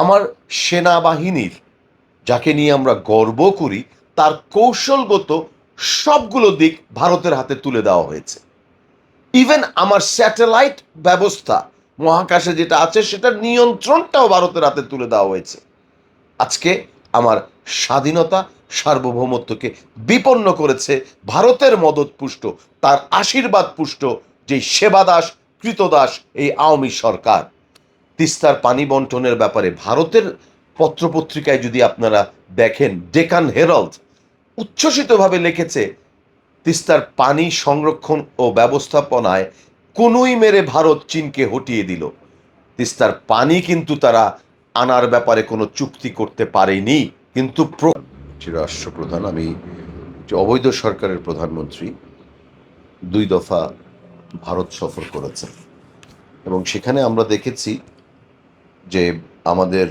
আমার সেনাবাহিনীর, যাকে নিয়ে আমরা গর্ব করি, তার কৌশলগত সবগুলো দিক ভারতের হাতে তুলে দেওয়া হয়েছে। ইভেন আমার স্যাটেলাইট ব্যবস্থা মহাকাশে যেটা আছে, সেটার নিয়ন্ত্রণটাও ভারতের হাতে তুলে দেওয়া হয়েছে। আজকে আমার স্বাধীনতা সার্বভৌমত্বকে বিপন্ন করেছে ভারতের মদত পুষ্ট, তার আশীর্বাদ পুষ্ট যে সেবাদাস, কৃতদাস এই আওয়ামী সরকার। তিস্তার পানি বন্টনের ব্যাপারে ভারতের পত্রপত্রিকায় যদি আপনারা দেখেন, ডেকান হেরাল্ড উচ্ছ্বসিতভাবে লিখেছে, তিস্তার পানি সংরক্ষণ ও ব্যবস্থাপনায় কোনোই মেরে ভারত চীনকে হটিয়ে দিল। তিস্তার পানি কিন্তু তারা আনার ব্যাপারে কোনো চুক্তি করতে পারেনি। কিন্তু প্র- রাষ্ট্রপ্রধান, আমি যে অবৈধ সরকারের প্রধানমন্ত্রী, দুই দফা ভারত সফর করেছেন। এবং সেখানে আমরা দেখেছি যে আমাদের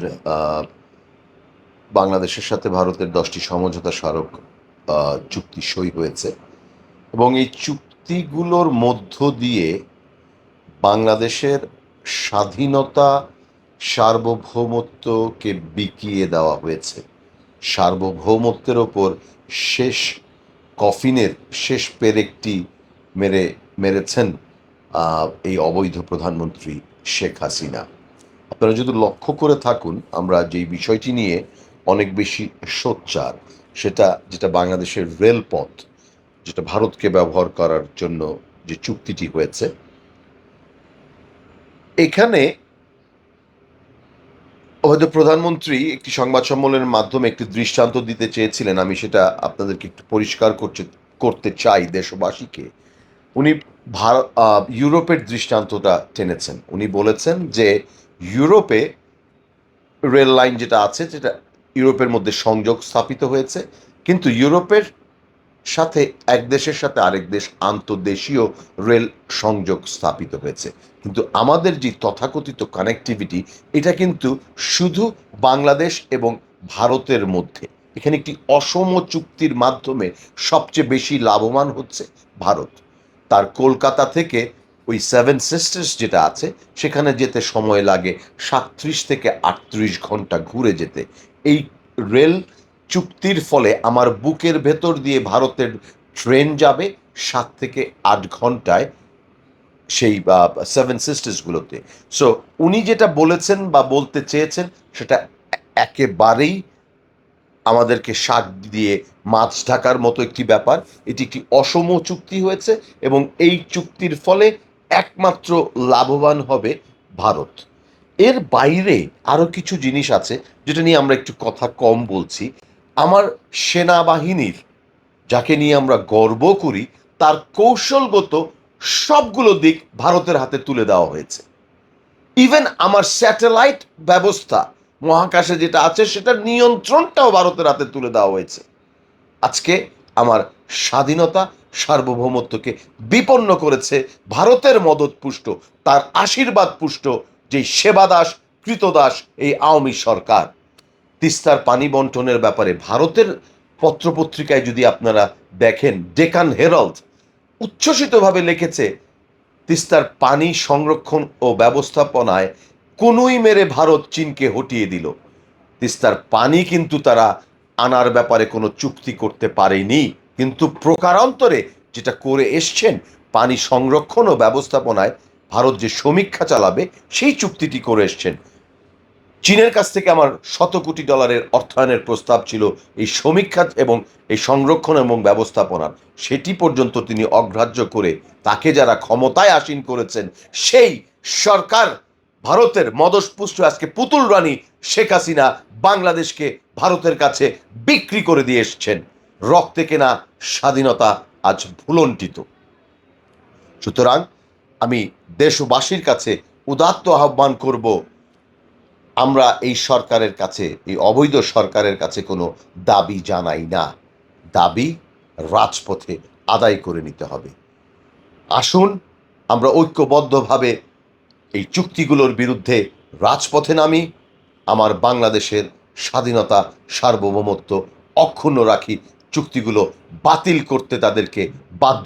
বাংলাদেশের সাথে ভারতের দশটি সমঝোতা স্মারক চুক্তি সই হয়েছে। এবং এই চুক্তিগুলোর মধ্য দিয়ে বাংলাদেশের স্বাধীনতা সার্বভৌমত্বকে বিকিয়ে দেওয়া হয়েছে। সার্বভৌমত্বের ওপর শেষ কফিনের শেষ পেরেকটি মেরে, মেরেছেন এই অবৈধ প্রধানমন্ত্রী শেখ হাসিনা। আপনারা যদি লক্ষ্য করে থাকুন, আমরা যেই বিষয়টি নিয়ে অনেক বেশি সোচ্চার, সেটা যেটা বাংলাদেশের রেলপথ, যেটা ভারতকে ব্যবহার করার জন্য যে চুক্তিটি হয়েছে, এখানে হয়তো প্রধানমন্ত্রী একটি সংবাদ সম্মেলনের মাধ্যমে একটি দৃষ্টান্ত দিতে চেয়েছিলেন, আমি সেটা আপনাদেরকে একটু পরিষ্কার করতে করতে চাই দেশবাসীকে। উনি ভারত ইউরোপের দৃষ্টান্তটা টেনেছেন। উনি বলেছেন যে ইউরোপে রেল লাইন যেটা আছে, যেটা ইউরোপের মধ্যে সংযোগ স্থাপিত হয়েছে, কিন্তু ইউরোপের সাথে এক দেশের সাথে আরেক দেশ আন্তর্দেশীয় রেল সংযোগ স্থাপিত হয়েছে। কিন্তু আমাদের যে তথাকথিত কানেক্টিভিটি এটা কিন্তু শুধু বাংলাদেশ এবং ভারতের মধ্যে। এখানে একটি অসম চুক্তির মাধ্যমে সবচেয়ে বেশি লাভবান হচ্ছে ভারত। তার কলকাতা থেকে ওই সেভেন সিস্টার্স যেটা আছে, সেখানে যেতে সময় লাগে সাতত্রিশ থেকে আটত্রিশ ঘণ্টা ঘুরে যেতে। এই রেল চুক্তির ফলে আমার বুকের ভেতর দিয়ে ভারতের ট্রেন যাবে সাত থেকে আট ঘন্টায় সেই বা সেভেন সিস্টার্সগুলোতে সো উনি যেটা বলেছেন বা বলতে চেয়েছেন, সেটা একেবারেই আমাদেরকে শাক দিয়ে মাছ ঢাকার মতো একটি ব্যাপার। এটি একটি অসম চুক্তি হয়েছে এবং এই চুক্তির ফলে একমাত্র লাভবান হবে ভারত। এর বাইরে আরও কিছু জিনিস আছে যেটা নিয়ে আমরা একটু কথা কম বলছি। আমার সেনাবাহিনীর, যাকে নিয়ে আমরা গর্ব করি, তার কৌশলগত সবগুলো দিক ভারতের হাতে তুলে দেওয়া হয়েছে। ইভেন আমার স্যাটেলাইট ব্যবস্থা মহাকাশে যেটা আছে, সেটার নিয়ন্ত্রণটাও ভারতের হাতে তুলে দেওয়া হয়েছে। আজকে আমার স্বাধীনতা সার্বভৌমত্বকে বিপন্ন করেছে, ভারতের মদত পুষ্ট, তার আশীর্বাদ পুষ্ট যে সেবাদাস, কৃতদাস এই আওয়ামী সরকার। তিস্তার পানি বন্টনের ব্যাপারে ভারতের পত্রপত্রিকায় যদি আপনারা দেখেন, ডেকান হেরাল্ড উচ্ছ্বসিতভাবে লিখেছে, তিস্তার পানি সংরক্ষণ ও ব্যবস্থাপনায় কোনোই মেরে ভারত চীনকে হটিয়ে দিল। তিস্তার পানি কিন্তু তারা আনার ব্যাপারে কোনো চুক্তি করতে পারেনি। কিন্তু প্রকারান্তরে যেটা করে এসছেন পানি সংরক্ষণ ও ব্যবস্থাপনায় ভারত যে সমীক্ষা চালাবে, সেই চুক্তিটি করে এসছেন। চীনের কাছ থেকে আমার শত কোটি ডলারের অর্থায়নের প্রস্তাব ছিল এই সমীক্ষা এবং এই সংরক্ষণ এবং ব্যবস্থাপনার। সেটি পর্যন্ত তিনি অগ্রাহ্য করে তাকে যারা ক্ষমতায় আসীন করেছেন, সেই সরকার ভারতের মদসপুষ্ট আজকে পুতুল রানী শেখ হাসিনা বাংলাদেশকে ভারতের কাছে বিক্রি করে দিয়ে এসছেন। রক্তে কেনা স্বাধীনতা আজ ভুলন্টিত সুতরাং আমি দেশবাসীর কাছে উদাত্ত আহ্বান করব, আমরা এই সরকারের কাছে, এই অবৈধ সরকারের কাছে কোনো দাবি জানাই না। দাবি রাজপথে আদায় করে নিতে হবে। আসুন, আমরা ঐক্যবদ্ধভাবে এই চুক্তিগুলোর বিরুদ্ধে রাজপথে নামি, আমার বাংলাদেশের স্বাধীনতা সার্বভৌমত্ব অক্ষুণ্ণ রাখি চুক্তিগুলো বাতিল করতে তাদেরকে বাধ্য